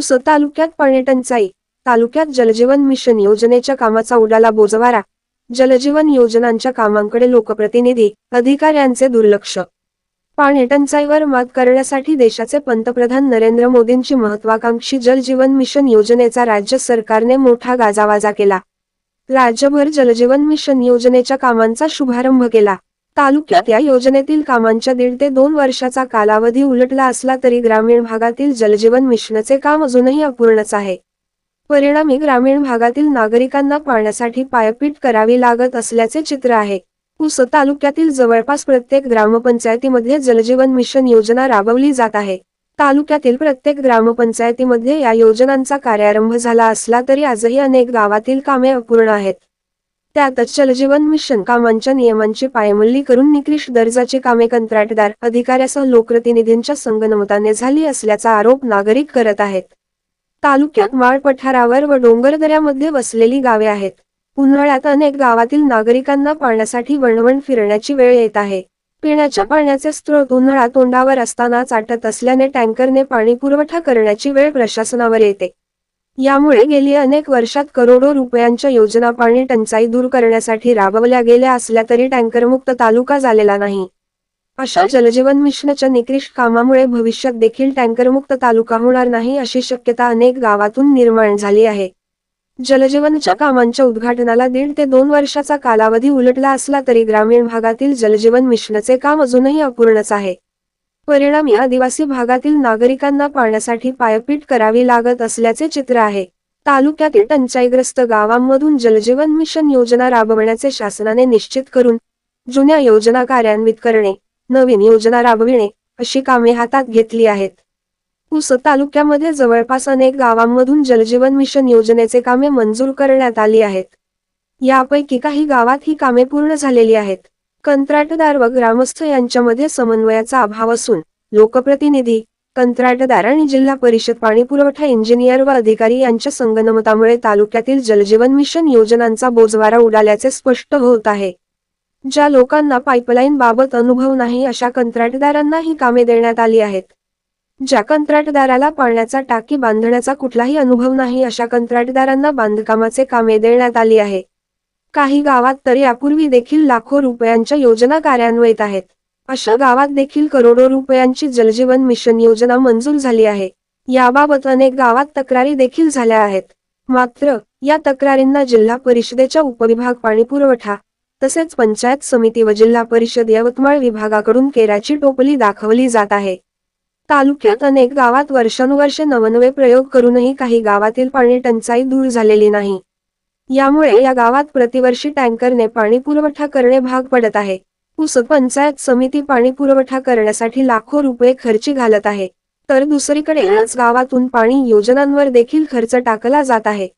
पुसद तालुक्यात पाणीटंचाई तालुक्यात जलजीवन मिशन योजनेच्या कामाचा उडाला बोजवारा. जलजीवन योजनांच्या कामांकडे लोकप्रतिनिधी अधिकाऱ्यांचे दुर्लक्ष. पाणीटंचाईवर मात करण्यासाठी देशाचे पंतप्रधान नरेंद्र मोदींची महत्वाकांक्षी जलजीवन मिशन योजनेचा राज्य सरकारने मोठा गाजावाजा केला. राज्यभर जलजीवन मिशन योजनेच्या कामांचा शुभारंभ केला. तालुक्यात या योजनेतील कामांच्या दीड ते दोन वर्षाचा कालावधी उलटला असला तरी ग्रामीण भागातील जलजीवन मिशनचे काम अजूनही अपूर्णच आहे. परिणामी ग्रामीण भागातील नागरिकांना पाण्यासाठी पायपीट करावी लागत असल्याचे चित्र आहे. पुसद तालुक्यातील जवळपास प्रत्येक ग्रामपंचायतीमध्ये जलजीवन मिशन योजना राबवली जात आहे. तालुक्यातील प्रत्येक ग्रामपंचायतीमध्ये या योजनांचा कार्यारंभ झाला असला तरी आजही अनेक गावातील कामे अपूर्ण आहेत. त्यातच जलजीवन मिशन कामांच्या नियमांची पायमल्ली करून निकृष्ट दर्जाचे कामे कंत्राटदार अधिकाऱ्यासह लोकप्रतिनिधींच्या संगनमताने झाली असल्याचा आरोप नागरिक करत आहेत. तालुक्यात माळ पठारावर व डोंगरदऱ्यामध्ये वसलेली गावे आहेत. उन्हाळ्यात अनेक गावातील नागरिकांना पाण्यासाठी वणवण फिरण्याची वेळ येत आहे. पिण्याच्या पाण्याचे स्रोत उन्हाळा तोंडावर असताना चाटत असल्याने टँकरने पाणी पुरवठा करण्याची वेळ प्रशासनावर येते. यामुळे गेली अनेक वर्षात करोडो रुपयांच्या योजना पाणी टंचाई दूर करण्यासाठी राबवल्या गेल्या असल्या तरी टँकरमुक्त तालुका झालेला नाही. अशा जलजीवन मिशनच्या निकृष्ट कामामुळे भविष्यात देखील टँकरमुक्त तालुका होणार नाही अशी शक्यता अनेक गावातून निर्माण झाली आहे. जलजीवनच्या कामांच्या उद्घाटनाला दीड ते दोन वर्षाचा कालावधी उलटला असला तरी ग्रामीण भागातील जलजीवन मिशनचे काम अजूनही अपूर्णच आहे. परिणामी आदिवासी भागातील नागरिकांना पाण्यासाठी पायपीट करावी लागत असल्याचे चित्र आहे. तालुक्यातील टंचाईग्रस्त गावांमधून जलजीवन मिशन योजना राबवण्याचे शासनाने निश्चित करून जुन्या योजना कार्यान्वित करणे नवीन योजना राबविणे अशी कामे हातात घेतली आहेत. पुस तालुक्यामध्ये जवळपास अनेक गावांमधून जलजीवन मिशन योजनेचे कामे मंजूर करण्यात आली आहेत. यापैकी काही गावात ही कामे पूर्ण झालेली आहेत. कंत्राटदार व ग्रामस्थ यांच्यामध्ये समन्वयाचा अभाव असून लोकप्रतिनिधी कंत्राटदार आणि जिल्हा परिषद पाणी पुरवठा इंजिनियर व अधिकारी यांच्या संगनमतामुळे तालुक्यातील जलजीवन मिशन योजनांचा बोजवारा उडाल्याचे स्पष्ट होत आहे. ज्या लोकांना पाईपलाईन बाबत अनुभव नाही अशा कंत्राटदारांना ही कामे देण्यात आली आहेत. ज्या कंत्राटदाराला पाण्याचा टाकी बांधण्याचा कुठलाही अनुभव नाही अशा कंत्राटदारांना बांधकामाचे कामे देण्यात आली आहे. काही गावात तर यापूर्वी देखील लाखो रुपयांच्या योजना कार्यान्वित आहेत. अशा गावात देखील करोडो रुपयांची जलजीवन मिशन योजना मंजूर झाली आहे. याबाबत अनेक गावात तक्रारी देखील झाल्या आहेत. मात्र या तक्रारींना जिल्हा परिषदेच्या उपविभाग पाणी पुरवठा तसेच पंचायत समिती व जिल्हा परिषद यवतमाळ विभागाकडून केराची टोपली दाखवली जात आहे. तालुक्यात अनेक गावात वर्षानुवर्षे नवनवे प्रयोग करूनही काही गावातील पाणी टंचाई दूर झालेली नाही. यामुळे या गावात प्रतिवर्षी टँकरने पाणी पुरवठा करणे भाग पडत आहे. पुसद पंचायत समिती पाणी पुरवठा करण्यासाठी लाखो रुपये खर्ची घालत आहे. तर दुसरीकडे याच गावातून पाणी योजनांवर देखील खर्च टाकला जात आहे.